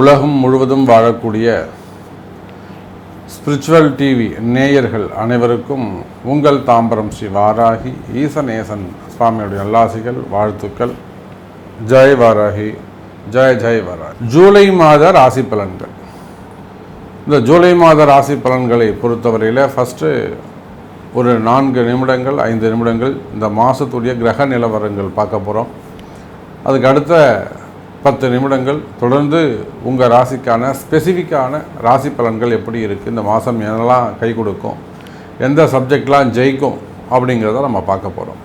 உலகம் முழுவதும் வாழக்கூடிய ஸ்பிரிச்சுவல் டிவி நேயர்கள் அனைவருக்கும் உங்கள் தாம்பரம் ஸ்ரீ வாராகி ஈசநேசன் சுவாமியுடைய நல்லாசிகள் வாழ்த்துக்கள். ஜெய் வாராகி ஜெய் ஜெய் வாராகி. ஜூலை மாத ராசி பலன்கள். இந்த ஜூலை மாத ராசி பலன்களை பொறுத்தவரையில் ஃபஸ்ட்டு ஒரு நான்கு நிமிடங்கள் ஐந்து நிமிடங்கள் இந்த மாதத்துடைய கிரக நிலவரங்கள் பார்க்க போகிறோம் அதுக்கு அடுத்த பத்து நிமிடங்கள் தொடர்ந்து உங்கள் ராசிக்கான ஸ்பெசிஃபிக்கான ராசி பலன்கள் எப்படி இருக்குது இந்த மாதம் என்னெல்லாம் கை கொடுக்கும் எந்த சப்ஜெக்ட்லாம் ஜெயிக்கும் அப்படிங்கிறத நம்ம பார்க்க போகிறோம்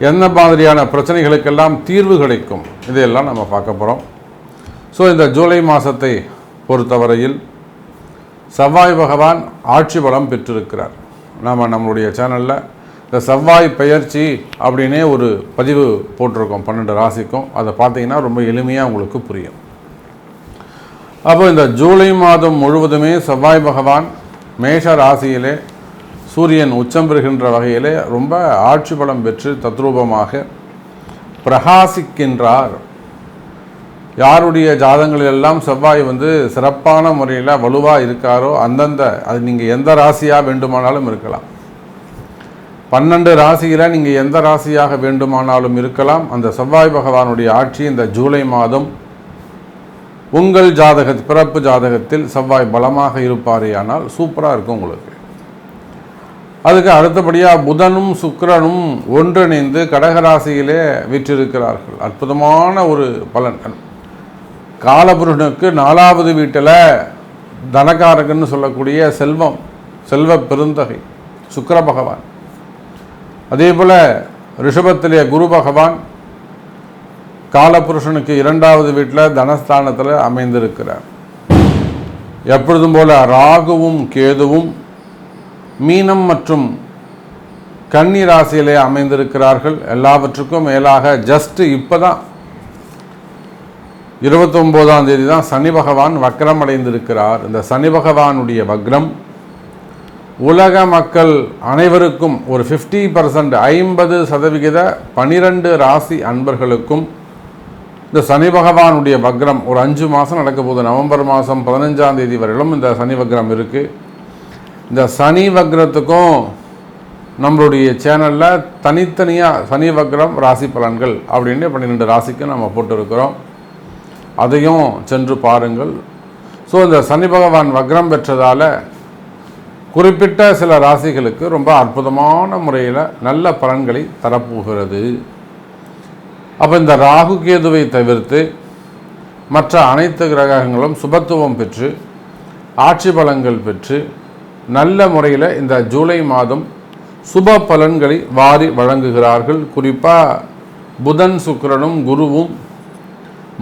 எந்த மாதிரியான பிரச்சனைகளுக்கெல்லாம் தீர்வு கிடைக்கும் இதையெல்லாம் நம்ம பார்க்க போகிறோம் ஸோ இந்த ஜூலை மாதத்தை பொறுத்தவரையில் செவ்வாய் பகவான் ஆட்சி பலம் பெற்றிருக்கிறார். நாம் நம்மளுடைய சேனலில் இந்த செவ்வாய் பெயர்ச்சி அப்படின்னே ஒரு பதிவு போட்டிருக்கோம் பன்னெண்டு ராசிக்கும். அதை பார்த்தீங்கன்னா ரொம்ப எளிமையாக உங்களுக்கு புரியும். அப்போ இந்த ஜூலை மாதம் முழுவதுமே செவ்வாய் பகவான் மேஷ ராசியிலே சூரியன் உச்சம் பெறுகின்ற வகையிலே ரொம்ப ஆட்சி பலம் பெற்று தத்ரூபமாக பிரகாசிக்கின்றார். யாருடைய ஜாதங்களிலெல்லாம் செவ்வாய் வந்து சிறப்பான முறையில் வலுவாக இருக்காரோ அந்தந்த அது நீங்கள் எந்த ராசியாக வேண்டுமானாலும் இருக்கலாம். பன்னெண்டு ராசியில் நீங்கள் எந்த ராசியாக வேண்டுமானாலும் இருக்கலாம். அந்த செவ்வாய் பகவானுடைய ஆட்சி இந்த ஜூலை மாதம். உங்கள் ஜாதக பிறப்பு ஜாதகத்தில் செவ்வாய் பலமாக இருப்பாரே ஆனால் சூப்பராக இருக்கும் உங்களுக்கு. அதுக்கு அடுத்தபடியாக புதனும் சுக்கரனும் ஒன்றிணைந்து கடகராசியிலே விற்றிருக்கிறார்கள். அற்புதமான ஒரு பலன். காலபுருஷனுக்கு நாலாவது வீட்டில் தனகாரகன்னு சொல்லக்கூடிய செல்வம் செல்வ பெருந்தகை சுக்கர பகவான். அதே போல் ரிஷபத்திலே குரு பகவான் காலபுருஷனுக்கு இரண்டாவது வீட்டில் தனஸ்தானத்தில் அமைந்திருக்கிறார். எப்பொழுதும் போல ராகுவும் கேதுவும் மீனம் மற்றும் கன்னி ராசியிலே அமைந்திருக்கிறார்கள். எல்லாவற்றுக்கும் மேலாக ஜஸ்ட் இப்போ தான் இருபத்தொம்போதாம் தேதி தான் சனி பகவான் வக்ரம் அடைந்திருக்கிறார் இந்த சனி பகவானுடைய வக்ரம் உலக மக்கள் அனைவருக்கும் ஒரு ஃபிஃப்டி பர்சன்ட் ஐம்பது சதவிகித பனிரெண்டு ராசி அன்பர்களுக்கும் இந்த சனி பகவானுடைய வக்ரம் ஒரு அஞ்சு மாதம் நடக்க போகுது. நவம்பர் மாதம் பதினஞ்சாம் தேதி வரையிலும் இந்த சனி வக்ரம் இருக்குது இந்த சனி வக்ரத்துக்கும் நம்மளுடைய சேனலில் தனித்தனியாக சனி வக்ரம் ராசி பலன்கள் அப்படின்னு பன்னிரெண்டு ராசிக்கு நம்ம போட்டிருக்கிறோம். அதையும் சென்று பாருங்கள். ஸோ இந்த சனி பகவான் வக்ரம் பெற்றதால் குறிப்பிட்ட சில ராசிகளுக்கு ரொம்ப அற்புதமான முறையில் நல்ல பலன்களை தரப்போகிறது. அப்போ இந்த ராகு கேதுவை தவிர்த்து மற்ற அனைத்து கிரகங்களும் சுபத்துவம் பெற்று ஆட்சி பலன்கள் பெற்று நல்ல முறையில் இந்த ஜூலை மாதம் சுப பலன்களை வாரி வழங்குகிறார்கள். குறிப்பாக புதன் சுக்கரனும் குருவும்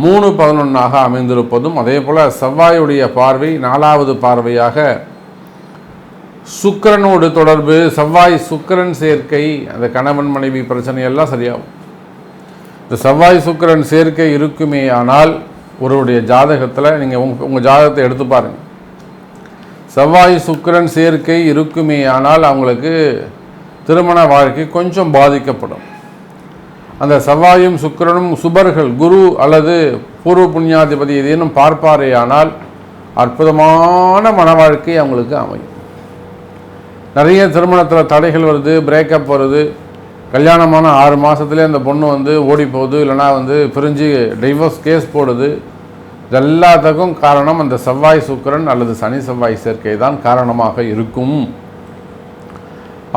மூணு பதினொன்றாக அமைந்திருப்பதும் அதே போல் செவ்வாயுடைய பார்வை நாலாவது பார்வையாக சுக்கரனோடு தொடர்பு செவ்வாய் சுக்கிரன் சேர்க்கை அந்த கணவன் மனைவி பிரச்சனையெல்லாம் சரியாகும். இந்த செவ்வாய் சுக்கிரன் சேர்க்கை இருக்குமே ஆனால் ஒருவருடைய ஜாதகத்தில் நீங்கள் உங்கள் உங்கள் ஜாதகத்தை எடுத்து பாருங்கள் செவ்வாய் சுக்கிரன் சேர்க்கை இருக்குமே ஆனால் அவங்களுக்கு திருமண வாழ்க்கை கொஞ்சம் பாதிக்கப்படும். அந்த செவ்வாயும் சுக்கிரனும் சுபர்கள் குரு அல்லது பூர்வ புண்ணியாதிபதி ஏதேனும் பார்ப்பாரே ஆனால் அற்புதமான மன வாழ்க்கை அவங்களுக்கு அமையும். நிறைய திருமணத்தில் தடைகள் வருது பிரேக்கப் வருது. கல்யாணமான ஆறு மாதத்துலேயே அந்த பொண்ணு வந்து ஓடி போகுது இல்லைனா வந்து பிரிஞ்சு டைவர்ஸ் கேஸ் போடுது. இது எல்லாத்துக்கும் காரணம் அந்த செவ்வாய் சுக்கிரன் அல்லது சனி செவ்வாய் சேர்க்கை தான் காரணமாக இருக்கும்.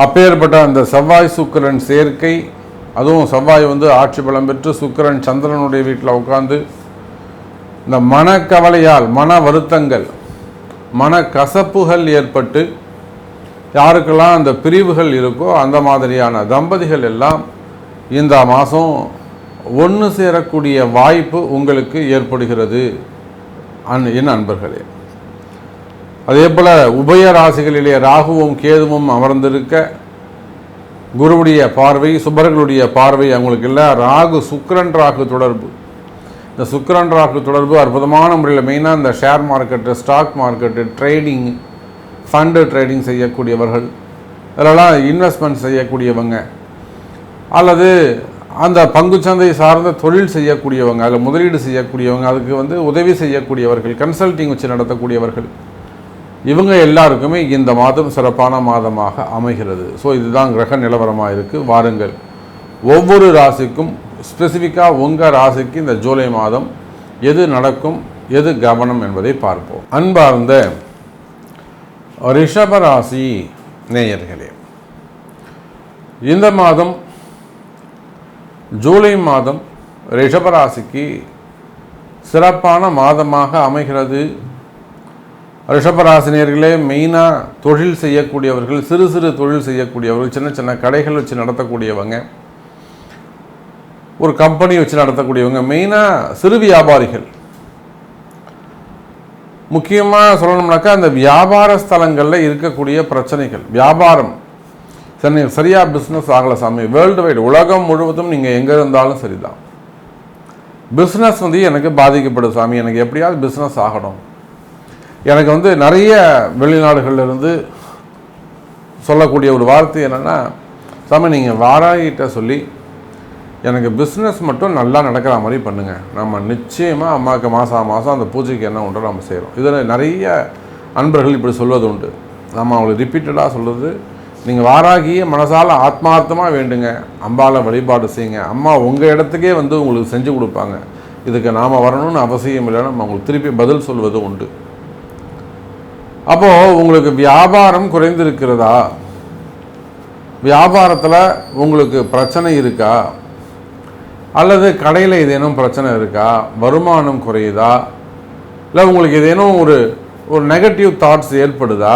அப்பேற்பட்ட அந்த செவ்வாய் சுக்கிரன் சேர்க்கை அதுவும் செவ்வாய் வந்து ஆட்சி பலம் பெற்று சுக்கிரன் சந்திரனுடைய வீட்டில் உட்காந்து இந்த மனக்கவலையால் மன வருத்தங்கள் மன கசப்புகள் ஏற்பட்டு யாருக்கெல்லாம் அந்த பிரிவுகள் இருக்கோ அந்த மாதிரியான தம்பதிகள் எல்லாம் இந்த மாதம் ஒன்று சேரக்கூடிய வாய்ப்பு உங்களுக்கு ஏற்படுகிறது. அன் என் அன்பர்களே அதே போல் உபய ராசிகளிலே ராகுவும் கேதுவும் அமர்ந்திருக்க குருவுடைய பார்வை சுபர்களுடைய பார்வை அவங்களுக்கு இல்லை. ராகு சுக்கரன் ராகு தொடர்பு. இந்த சுக்கரன் ராகு தொடர்பு அற்புதமான முறையில் மெயினாக இந்த share market stock market trading fund trading செய்யக்கூடியவர்கள். இதெல்லாம் இன்வெஸ்ட்மெண்ட் செய்யக்கூடியவங்க. அல்லது அந்த பங்குச்சந்தை சார்ந்த தொழில் செய்யக்கூடியவங்க அதில் முதலீடு செய்யக்கூடியவங்க அதுக்கு வந்து உதவி செய்யக்கூடியவர்கள் கன்சல்டிங் வச்சு நடத்தக்கூடியவர்கள். இவங்க எல்லாருக்குமே இந்த மாதம் சிறப்பான மாதமாக அமைகிறது. ஸோ இதுதான் கிரக நிலவரமாக இருக்குது வாருங்கள். ஒவ்வொரு ராசிக்கும் ஸ்பெசிஃபிக்காக உங்கள் ராசிக்கு இந்த ஜூலை மாதம் எது நடக்கும் எது கவனம் என்பதை பார்ப்போம். அன்பார்ந்த ரிஷபராசி நேயர்களே இந்த மாதம் ஜூலை மாதம் ரிஷபராசிக்கு சிறப்பான மாதமாக அமைகிறது. ரிஷபராசினியர்களே மெயினாக தொழில் செய்யக்கூடியவர்கள் சிறு சிறு தொழில் செய்யக்கூடியவர்கள் சின்ன சின்ன கடைகள் வச்சு நடத்தக்கூடியவங்க ஒரு கம்பெனி வச்சு நடத்தக்கூடியவங்க மெயினாக சிறு வியாபாரிகள். முக்கியமாக சொல்லணும்னாக்கா அந்த வியாபார ஸ்தலங்களில் இருக்கக்கூடிய பிரச்சனைகள் வியாபாரம். சரி சரியாக பிஸ்னஸ் ஆகலை சாமி. வேர்ல்டு வைடு உலகம் முழுவதும் நீங்கள் எங்கே இருந்தாலும் சரிதான். பிஸ்னஸ் வந்து எனக்கு பாதிக்கப்படுது சாமி. எனக்கு எப்படியாவது பிஸ்னஸ் ஆகணும். எனக்கு வந்து நிறைய வெளிநாடுகள்ல இருந்து சொல்லக்கூடிய ஒரு வார்த்தை என்னென்னா சாமி நீங்கள் வாராகிட்ட சொல்லி எனக்கு பிஸ்னஸ் மட்டும் நல்லா நடக்கிற மாதிரி பண்ணுங்கள் நம்ம நிச்சயமாக அம்மாவுக்கு மாதம் மாதம் அந்த பூஜைக்கு என்ன உண்டோ நம்ம செய்கிறோம் இதில் நிறைய அன்பர்கள் இப்படி சொல்வது உண்டு. நம்ம அவங்களுக்கு ரிப்பீட்டடாக சொல்கிறது நீங்கள் வாராகிய மனசால் ஆத்மார்த்தமாக வேண்டுங்க. அம்பாவில் வழிபாடு செய்யுங்க. அம்மா உங்கள் இடத்துக்கே வந்து உங்களுக்கு செஞ்சு கொடுப்பாங்க. இதுக்கு நாம் வரணும்னு அவசியம் இல்லை நம்ம உங்களுக்கு திருப்பி பதில் சொல்வது உண்டு. அப்போது உங்களுக்கு வியாபாரம் குறைந்திருக்கிறதா? வியாபாரத்தில் உங்களுக்கு பிரச்சனை இருக்கா? அல்லது கடையில் ஏதேனும் பிரச்சனை இருக்கா? வருமானம் குறையுதா? இல்லை உங்களுக்கு ஏதேனும் ஒரு ஒரு நெகட்டிவ் தாட்ஸ் ஏற்படுதா?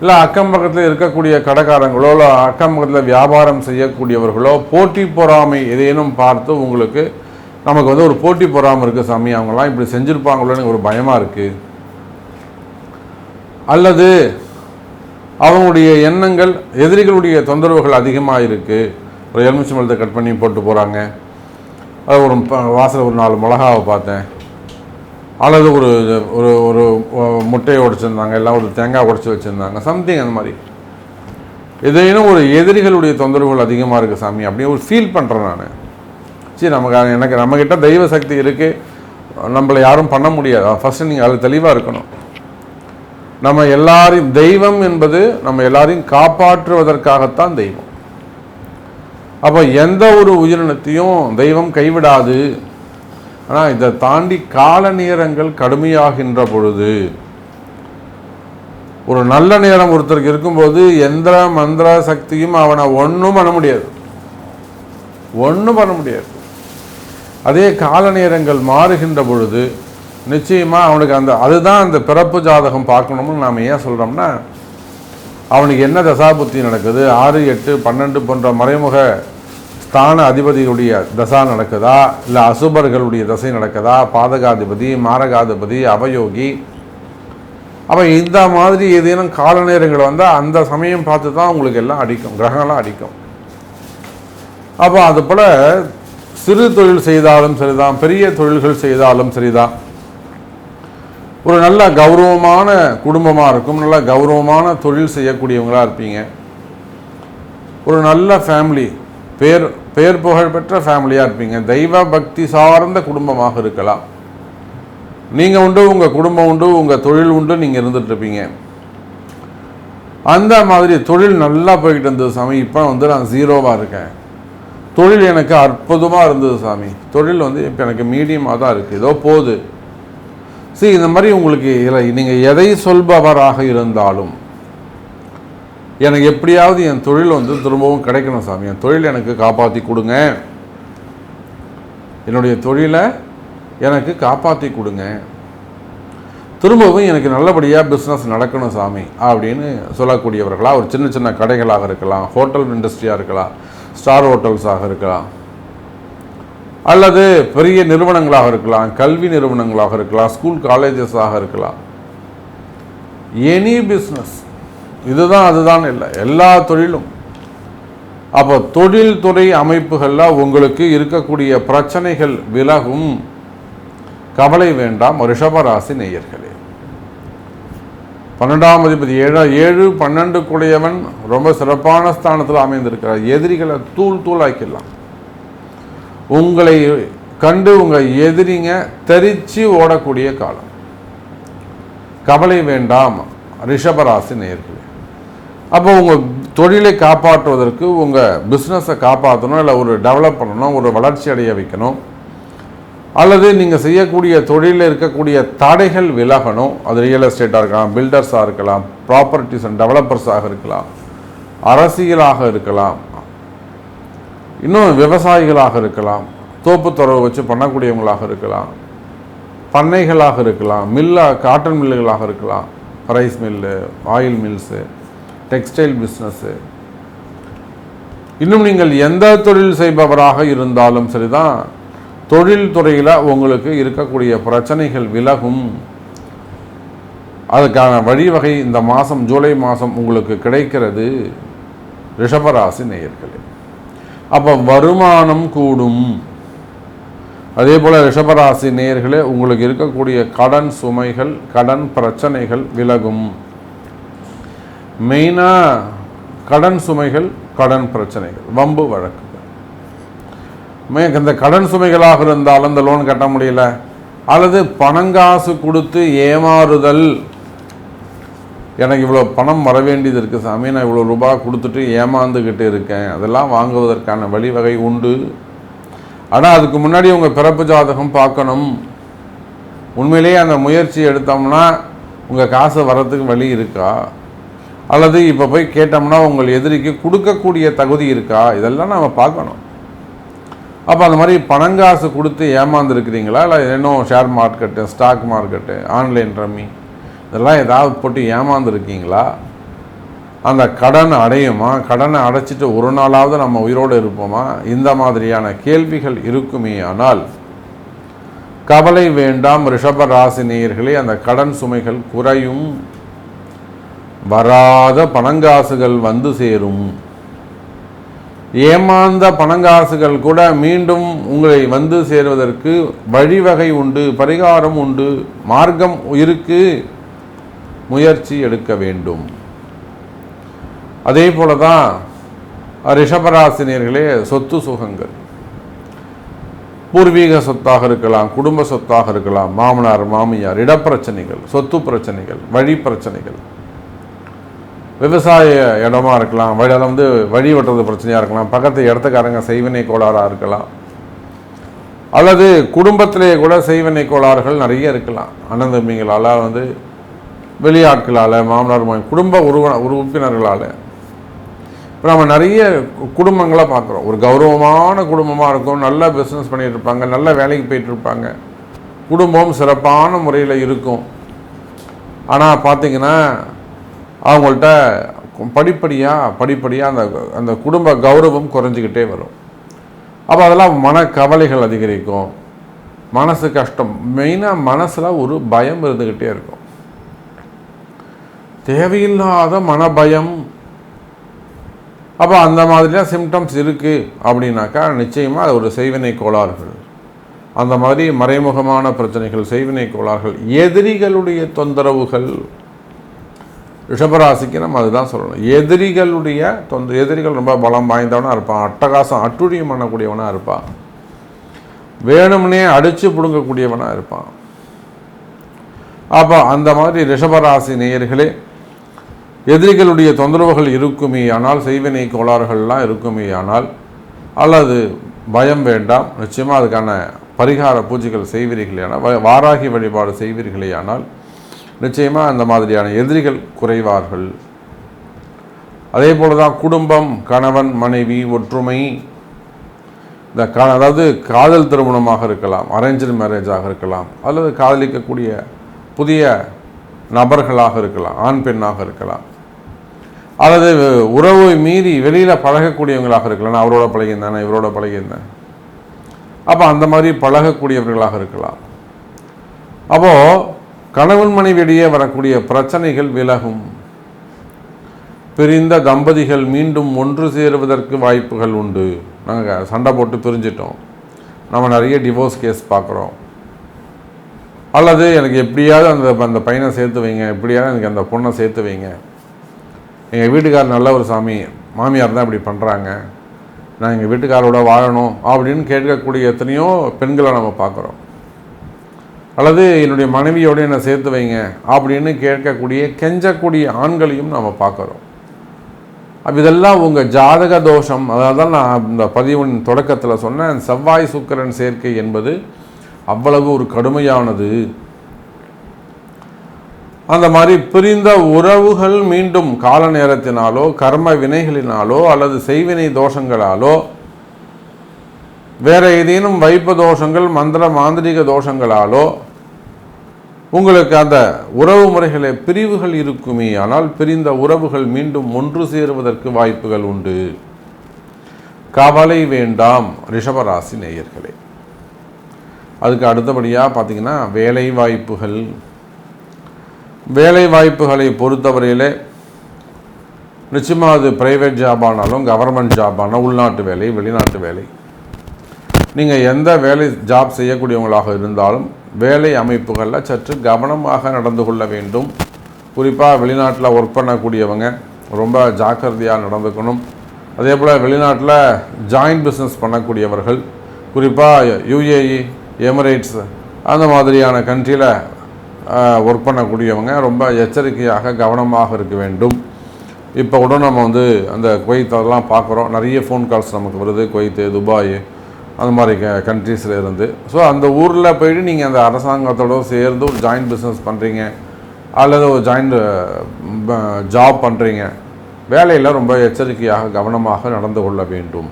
இல்லை அக்கம் பக்கத்தில் இருக்கக்கூடிய கடைக்காரங்களோ இல்லை அக்கம் பக்கத்தில் வியாபாரம் செய்யக்கூடியவர்களோ போட்டி பொறாமை எதேனும் பார்த்து உங்களுக்கு நமக்கு வந்து ஒரு போட்டி பொறாமல் இருக்குது சாமி. அவங்களாம் இப்படி செஞ்சுருப்பாங்களோன்னு ஒரு பயமாக இருக்குது அல்லது அவங்களுடைய எண்ணங்கள் எதிரிகளுடைய தொந்தரவுகள் அதிகமாக இருக்குது ஒரு எலுமிச்சை மலத்தை கட் பண்ணி போட்டு போகிறாங்க அது ஒரு ப- ஒரு நாலு மிளகாவை பார்த்தேன். அல்லது ஒரு ஒரு ஒரு முட்டையை உடைச்சிருந்தாங்க. எல்லாம் ஒரு தேங்காய் உடச்சி வச்சுருந்தாங்க. சம்திங் அந்த மாதிரி. ஏதேனும் ஒரு எதிரிகளுடைய தொந்தரவுகள் அதிகமாக இருக்குது சாமி. அப்படின்னு ஒரு ஃபீல் பண்ணுறேன் நான். சரி நமக்கு எனக்கு நம்மக்கிட்ட தெய்வ சக்தி இருக்குது நம்மளை யாரும் பண்ண முடியாது. ஃபஸ்ட்டு நீங்கள் அது தெளிவாக இருக்கணும். நம்ம எல்லாரையும் தெய்வம் என்பது நம்ம எல்லாரையும் காப்பாற்றுவதற்காகத்தான் தெய்வம். அப்போ எந்த ஒரு உயிரினத்தையும் தெய்வம் கைவிடாது. ஆனால் இதை தாண்டி கால நேரங்கள் கடுமையாகின்ற பொழுது ஒரு நல்ல நேரம் ஒருத்தருக்கு இருக்கும்போது எந்திர மந்திர சக்தியும் அவனை ஒன்றும் பண்ண முடியாது. ஒன்றும் பண்ண முடியாது. அதே கால நேரங்கள் மாறுகின்ற பொழுது நிச்சயமாக அவனுக்கு அந்த அதுதான் அந்த பிறப்பு ஜாதகம் பார்க்கணும்னு நாம் ஏன் சொல்கிறோம்னா அவனுக்கு என்ன தசாபுத்தி நடக்குது? ஆறு எட்டு பன்னெண்டு போன்ற மறைமுக ஸ்தான அதிபதிகளுடைய தசா நடக்குதா? இல்லை அசுபர்களுடைய தசை நடக்குதா? பாதகாதிபதி மாரகாதிபதி அவயோகி. அப்போ இந்த மாதிரி ஏதேனும் கால நேரங்கள் வந்தால் அந்த சமயம் பார்த்து தான் உங்களுக்கு எல்லாம் அடிக்கும் கிரகம்லாம் அடிக்கும். அப்போ அது போல் சிறு தொழில் செய்தாலும் சரிதான் பெரிய தொழில்கள் செய்தாலும் சரிதான். ஒரு நல்ல கௌரவமான குடும்பமாக இருக்கும் நல்ல கௌரவமான தொழில் செய்யக்கூடியவங்களாக இருப்பீங்க. ஒரு நல்ல ஃபேமிலி பேர் பேர் புகழ்பெற்ற ஃபேமிலியாக இருப்பீங்க. தெய்வ பக்தி சார்ந்த குடும்பமாக இருக்கலாம். நீங்கள் உண்டு உங்கள் குடும்பம் உண்டு உங்கள் தொழில் உண்டு நீங்கள் இருந்துகிட்ருப்பீங்க அந்த மாதிரி தொழில் நல்லா போய்கிட்டு இருந்தது சாமி. இப்போ வந்து நான் ஜீரோவாக இருக்கேன். தொழில் எனக்கு அற்புதமாக இருந்தது சாமி. தொழில் வந்து இப்போ எனக்கு மீடியமாக தான் இருக்குது ஏதோ போகுது. சரி இந்த மாதிரி உங்களுக்கு இதில் நீங்கள் எதை சொல்பவராக இருந்தாலும் எனக்கு எப்படியாவது என் தொழில் வந்து திரும்பவும் கிடைக்கணும் சாமி. என் தொழில் எனக்கு காப்பாற்றி கொடுங்க. என்னுடைய தொழிலை எனக்கு காப்பாற்றி கொடுங்க. திரும்பவும் எனக்கு நல்லபடியாக பிஸ்னஸ் நடக்கணும் சாமி அப்படின்னு சொல்லக்கூடியவர்களாக ஒரு சின்ன சின்ன கடைகளாக இருக்கலாம் ஹோட்டல் இண்டஸ்ட்ரியாக இருக்கலாம் ஸ்டார் ஹோட்டல்ஸாக இருக்கலாம். அல்லது பெரிய நிறுவனங்களாக இருக்கலாம் கல்வி நிறுவனங்களாக இருக்கலாம் ஸ்கூல் காலேஜஸாக இருக்கலாம். எனி பிஸ்னஸ் இதுதான் அதுதான் இல்லை. எல்லா தொழிலும். அப்போ தொழில்துறை அமைப்புகளில் உங்களுக்கு இருக்கக்கூடிய பிரச்சனைகள் விலகும். கவலை வேண்டாம் ரிஷபராசி நேயர்களே. பன்னெண்டாம் அதிபதி ஏழா ஏழு பன்னெண்டு கூடையவன் ரொம்ப சிறப்பான ஸ்தானத்தில் அமைந்திருக்கிறார். எதிரிகளை தூள் தூளாக்கிடலாம். உங்களை கண்டு உங்கள் எதிரிங்க தெரிச்சு ஓடக்கூடிய காலம். கவலை வேண்டாம் ரிஷபராசி நேர்களே அப்போ உங்கள் தொழிலை காப்பாற்றுவதற்கு உங்கள் பிஸ்னஸை காப்பாற்றணும் இல்லை ஒரு டெவலப் பண்ணணும் ஒரு வளர்ச்சி அடைய வைக்கணும். அல்லது நீங்கள் செய்யக்கூடிய தொழிலில் இருக்கக்கூடிய தடைகள் விலகணும். அது ரியல் எஸ்டேட்டாக இருக்கலாம் பில்டர்ஸாக இருக்கலாம் ப்ராப்பர்ட்டிஸ் அண்ட் டெவலப்பர்ஸாக இருக்கலாம் அரசியலாக இருக்கலாம். இன்னும் விவசாயிகளாக இருக்கலாம் தோப்பு துறவு வச்சு பண்ணக்கூடியவங்களாக இருக்கலாம் பண்ணைகளாக இருக்கலாம் மில்லா காட்டன் மில்லுகளாக இருக்கலாம். Rice mill oil mills textile business இன்னும் நீங்கள் எந்த தொழில் செய்பவராக இருந்தாலும் சரிதான் தொழில் துறையில் உங்களுக்கு இருக்கக்கூடிய பிரச்சனைகள் விலகும். அதுக்கான வழிவகை இந்த மாதம் ஜூலை மாதம் உங்களுக்கு கிடைக்கிறது ரிஷபராசி நேயர்களே. அப்போ வருமானம் கூடும். அதே போல் ரிஷபராசி நேர்களே உங்களுக்கு இருக்கக்கூடிய கடன் சுமைகள் கடன் பிரச்சனைகள் விலகும். மெயினாக கடன் சுமைகள் கடன் பிரச்சனைகள் வம்பு வழக்குகள். மே இந்த கடன் சுமைகளாக இருந்தாலும் இந்த லோன் கட்ட முடியல. அல்லது பணங்காசு கொடுத்து ஏமாறுதல். எனக்கு இவ்வளோ பணம் வர வேண்டியது இருக்குது சாமி. நான் இவ்வளோ ரூபாய் கொடுத்துட்டு ஏமாந்துக்கிட்டு இருக்கேன். அதெல்லாம் வாங்குவதற்கான வழிவகை உண்டு. ஆனால் அதுக்கு முன்னாடி உங்கள் பிறப்பு ஜாதகம் பார்க்கணும். உண்மையிலேயே அந்த முயற்சி எடுத்தோம்னா உங்கள் காசு வரத்துக்கு வழி இருக்கா? அல்லது இப்போ போய் கேட்டோம்னா உங்கள் எதிரிக்கு கொடுக்கக்கூடிய தகுதி இருக்கா? இதெல்லாம் நம்ம பார்க்கணும். அப்போ அந்த மாதிரி பணங்காசு கொடுத்து ஏமாந்துருக்கிறீங்களா? இல்லை இன்னும் share market stock market online rummy? இதெல்லாம் ஏதாவது போட்டு ஏமாந்துருக்கீங்களா? அந்த கடன் அடையுமா? கடனை அடைச்சிட்டு ஒரு நாளாவது நம்ம உயிரோடு இருப்போமா? இந்த மாதிரியான கேள்விகள் இருக்குமே ஆனால் கவலை வேண்டாம் ரிஷப ராசி நேயர்களே அந்த கடன் சுமைகள் குறையும். வராத பணங்காசுகள் வந்து சேரும். ஏமாந்த பணங்காசுகள் கூட மீண்டும் உங்களை வந்து சேருவதற்கு வழிவகை உண்டு பரிகாரம் உண்டு மார்க்கம் இருக்கு. முயற்சி எடுக்க வேண்டும். அதே போல தான் ரிஷபராசினியர்களே சொத்து சுகங்கள். பூர்வீக சொத்தாக இருக்கலாம் குடும்ப சொத்தாக இருக்கலாம் மாமனார் மாமியார் இடப்பிரச்சனைகள் சொத்து பிரச்சனைகள் வழி பிரச்சனைகள். விவசாய இடமா இருக்கலாம் வழி வந்து வழி வெட்டுறது பிரச்சனையாக இருக்கலாம் பக்கத்து இடத்துக்காரங்க செய்வினை கோளாறாக இருக்கலாம். அல்லது குடும்பத்திலேயே கூட செய்வினை கோளாறுகள் நிறைய இருக்கலாம். அண்ணன் தம்பிங்களால் வந்து வெளியாட்களால் மாமனார் குடும்ப உருவ உறுப்பினர்களால். இப்போ நம்ம நிறைய குடும்பங்களை பார்க்குறோம் ஒரு கௌரவமான குடும்பமாக இருக்கும். நல்ல பிஸ்னஸ் பண்ணிகிட்டு இருப்பாங்க. நல்ல வேலைக்கு போயிட்டு இருப்பாங்க. குடும்பம் சிறப்பான முறையில் இருக்கும். ஆனால் பார்த்திங்கன்னா அவங்கள்ட்ட படிப்படியாக படிப்படியாக அந்த அந்த குடும்ப கௌரவம் குறைஞ்சிக்கிட்டே வரும். அப்போ அதெல்லாம் மனக்கவலைகள் அதிகரிக்கும். மனசு கஷ்டம். மெயினாக மனசில் ஒரு பயம் இருந்துக்கிட்டே இருக்கும். தேவையில்லாத மனபயம். அப்போ அந்த மாதிரிலாம் சிம்டம்ஸ் இருக்குது அப்படின்னாக்கா நிச்சயமாக அது ஒரு செய்வினை கோளாறுகள். அந்த மாதிரி மறைமுகமான பிரச்சனைகள் செய்வினை கோளாறுகள் எதிரிகளுடைய தொந்தரவுகள். ரிஷபராசிக்கு நம்ம அதுதான் சொல்லணும். எதிரிகளுடைய தொந்த எதிரிகள் ரொம்ப பலம் வாய்ந்தவனாக இருப்பான் அட்டகாசம் அட்டுழியம் பண்ணக்கூடியவனாக இருப்பான். வேணும்னே அடித்து பிடுங்கக்கூடியவனாக இருப்பான். அப்போ அந்த மாதிரி ரிஷபராசி நேயர்களே எதிரிகளுடைய தொந்தரவுகள் இருக்குமே ஆனால் செய்வினை கோளாறுகள்லாம் இருக்குமே ஆனால் அல்லது பயம் வேண்டாம். நிச்சயமாக அதுக்கான பரிகார பூஜைகள் செய்வீர்களே ஆனால் வாராகி வழிபாடு செய்வீர்களே ஆனால் நிச்சயமாக அந்த மாதிரியான எதிரிகள் குறைவார்கள். அதே போல தான் குடும்பம் கணவன் மனைவி ஒற்றுமை இந்த க அதாவது காதல் திருமணமாக இருக்கலாம் அரேஞ்சு மேரேஜாக இருக்கலாம் அல்லது காதலிக்கக்கூடிய புதிய நபர்களாக இருக்கலாம் ஆண் பெண்ணாக இருக்கலாம். அல்லது உறவை மீறி வெளியில் பழகக்கூடியவங்களாக இருக்கலாம். நான் அவரோட பழகியிருந்தேன் நான் இவரோட பழகியிருந்தேன். அப்போ அந்த மாதிரி பழகக்கூடியவர்களாக இருக்கலாம். அப்போது கணவன் மனைவியிடையே வரக்கூடிய பிரச்சனைகள் விலகும். பிரிந்த தம்பதிகள் மீண்டும் ஒன்று சேருவதற்கு வாய்ப்புகள் உண்டு. நாங்கள் சண்டை போட்டு பிரிஞ்சிட்டோம். நம்ம நிறைய டிவோர்ஸ் கேஸ் பார்க்குறோம். அல்லது எனக்கு எப்படியாவது அந்த அந்த பையனை சேர்த்து வைங்க எப்படியாவது எனக்கு அந்த பொண்ணை சேர்த்து வைங்க. எங்கள் வீட்டுக்கார் நல்ல ஒரு சாமி மாமியார் தான் இப்படி பண்ணுறாங்க நான் எங்கள் வீட்டுக்காரோட வாழணும் அப்படின்னு கேட்கக்கூடிய எத்தனையோ பெண்களை நம்ம பார்க்குறோம். அல்லது என்னுடைய மனைவியோடு என்னை சேர்த்து வைங்க அப்படின்னு கேட்கக்கூடிய கெஞ்சக்கூடிய ஆண்களையும் நம்ம பார்க்குறோம். இதெல்லாம் உங்கள் ஜாதக தோஷம். அதாவது தான் நான் இந்த பதிவின் தொடக்கத்தில் சொன்னேன் செவ்வாய் சுக்கரன் சேர்க்கை என்பது அவ்வளவு ஒரு கடுமையானது. அந்த மாதிரி பிரிந்த உறவுகள் மீண்டும் கால நேரத்தினாலோ கர்ம வினைகளினாலோ அல்லது செய்வினை தோஷங்களாலோ வேற ஏதேனும் வைப்ப தோஷங்கள் மந்திர மாந்திரிக தோஷங்களாலோ உங்களுக்கு அந்த உறவு முறைகளை பிரிவுகள் இருக்குமே. ஆனால் பிரிந்த உறவுகள் மீண்டும் ஒன்று சேருவதற்கு வாய்ப்புகள் உண்டு. கவலை வேண்டாம் ரிஷபராசி நேயர்களே. அதுக்கு அடுத்தபடியாக பார்த்தீங்கன்னா வேலை வாய்ப்புகள் வேலை வாய்ப்புகளை பொறுத்தவரையிலே நிச்சயமாக அது ப்ரைவேட் ஜாப் ஆனாலும் கவர்மெண்ட் ஜாப் ஆனால் உள்நாட்டு வேலை வெளிநாட்டு வேலை. நீங்கள் எந்த வேலை ஜாப் செய்யக்கூடியவங்களாக இருந்தாலும் வேலை அமைப்புகளில் சற்று கவனமாக நடந்து கொள்ள வேண்டும். குறிப்பாக வெளிநாட்டில் ஒர்க் பண்ணக்கூடியவங்க ரொம்ப ஜாக்கிரதையாக நடந்துக்கணும். அதே போல் வெளிநாட்டில் ஜாயிண்ட் பிஸ்னஸ் பண்ணக்கூடியவர்கள் குறிப்பாக யுஏஇ எமிரேட்ஸ் அந்த மாதிரியான கண்ட்ரியில் ஒர்க் பண்ணக்கூடியவங்க ரொம்ப எச்சரிக்கையாக கவனமாக இருக்க வேண்டும். இப்போ கூட நம்ம வந்து அந்த குவைத் அதெல்லாம் பார்க்குறோம். நிறைய ஃபோன் கால்ஸ் நமக்கு வருது. குவைத்து துபாய் அந்த மாதிரி க கண்ட்ரீஸில் இருந்து. ஸோ அந்த ஊரில் போயிட்டு நீங்கள் அந்த அரசாங்கத்தோட சேர்ந்து ஒரு ஜாயிண்ட் பிஸ்னஸ் பண்ணுறீங்க அல்லது ஒரு ஜாயிண்ட் ஜாப் பண்ணுறீங்க வேலையில் ரொம்ப எச்சரிக்கையாக கவனமாக நடந்து கொள்ள வேண்டும்.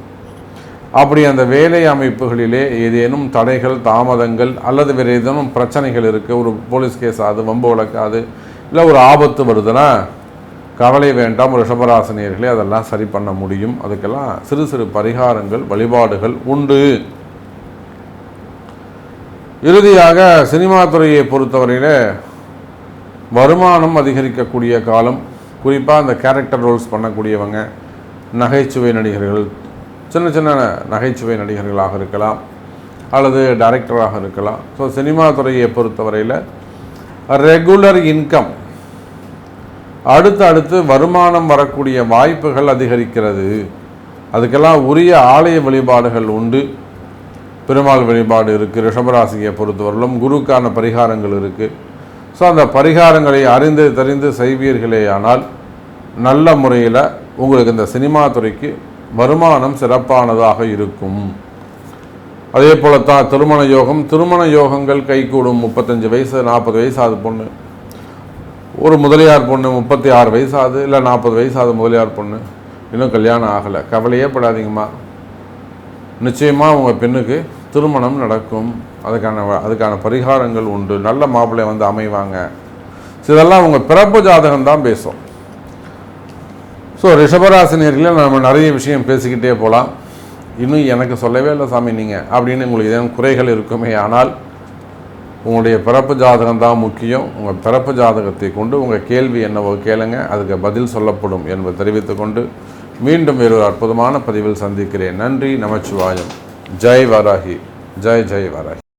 அப்படி அந்த வேலை அமைப்புகளிலே ஏதேனும் தடைகள் தாமதங்கள் அல்லது வேறு ஏதேனும் பிரச்சனைகள் இருக்குது ஒரு போலீஸ் கேஸ் அது வம்பு வழக்காது இல்லை ஒரு ஆபத்து வருதுன்னா கவலை வேண்டாம் ரிஷபராசினியர்களே அதெல்லாம் சரி பண்ண முடியும். அதுக்கெல்லாம் சிறு சிறு பரிகாரங்கள் வழிபாடுகள் உண்டு. இறுதியாக சினிமா துறையை பொறுத்தவரையில் வருமானம் அதிகரிக்கக்கூடிய காலம் குறிப்பாக அந்த கேரக்டர் ரோல்ஸ் பண்ணக்கூடியவங்க நகைச்சுவை நடிகர்கள் சின்ன சின்ன நகைச்சுவை நடிகர்களாக இருக்கலாம் அல்லது டைரக்டராக இருக்கலாம். ஸோ சினிமா துறையை பொறுத்தவரையில் ரெகுலர் இன்கம் அடுத்து அடுத்து வருமானம் வரக்கூடிய வாய்ப்புகள் அதிகரிக்கிறது. அதுக்கெல்லாம் உரிய ஆலய வழிபாடுகள் உண்டு. பெருமாள் வழிபாடு இருக்குது ரிஷபராசியை பொறுத்தவரையிலும் குருக்கான பரிகாரங்கள் இருக்குது ஸோ அந்த பரிகாரங்களை அறிந்து தெரிந்து செய்வீர்களே ஆனால் நல்ல முறையில் உங்களுக்கு இந்த சினிமா துறைக்கு வருமானம் சிறப்பானதாக இருக்கும். அதே போலத்தான் திருமண யோகம் திருமண யோகங்கள் கைகூடும். முப்பத்தஞ்சு வயசு நாற்பது வயசு அது பொண்ணு. ஒரு முதலியார் பொண்ணு முப்பத்தி ஆறு வயசு ஆகுது. இல்லை நாற்பது வயசு ஆகுது முதலியார் பொண்ணு. இன்னும் கல்யாணம் ஆகலை. கவலையே படாதீங்கம்மா. நிச்சயமாக உங்கள் பெண்ணுக்கு திருமணம் நடக்கும். அதுக்கான வ- அதுக்கான பரிகாரங்கள் உண்டு. நல்ல மாப்பிள்ளை வந்து அமைவாங்க. இதெல்லாம் உங்கள் பிறப்பு ஜாதகம் தான் பேசும். ஸோ ரிஷபராசினியர்களில் நம்ம நிறைய விஷயம் பேசிக்கிட்டே போகலாம் இன்னும் எனக்கு சொல்லவே இல்லை சாமி நீங்கள் அப்படின்னு உங்களுக்கு ஏதேனும் குறைகள் இருக்குமே ஆனால் உங்களுடைய பிறப்பு ஜாதகம் தான் முக்கியம். உங்கள் பிறப்பு ஜாதகத்தை கொண்டு உங்கள் கேள்வி என்னவோ கேளுங்க. அதுக்கு பதில் சொல்லப்படும் என்பதை தெரிவித்துக்கொண்டு மீண்டும் வேறொரு அற்புதமான பதிவில் சந்திக்கிறேன். நன்றி நமச்சிவாயம். ஜெய் வராகி. ஜெய் ஜெய் வராகி.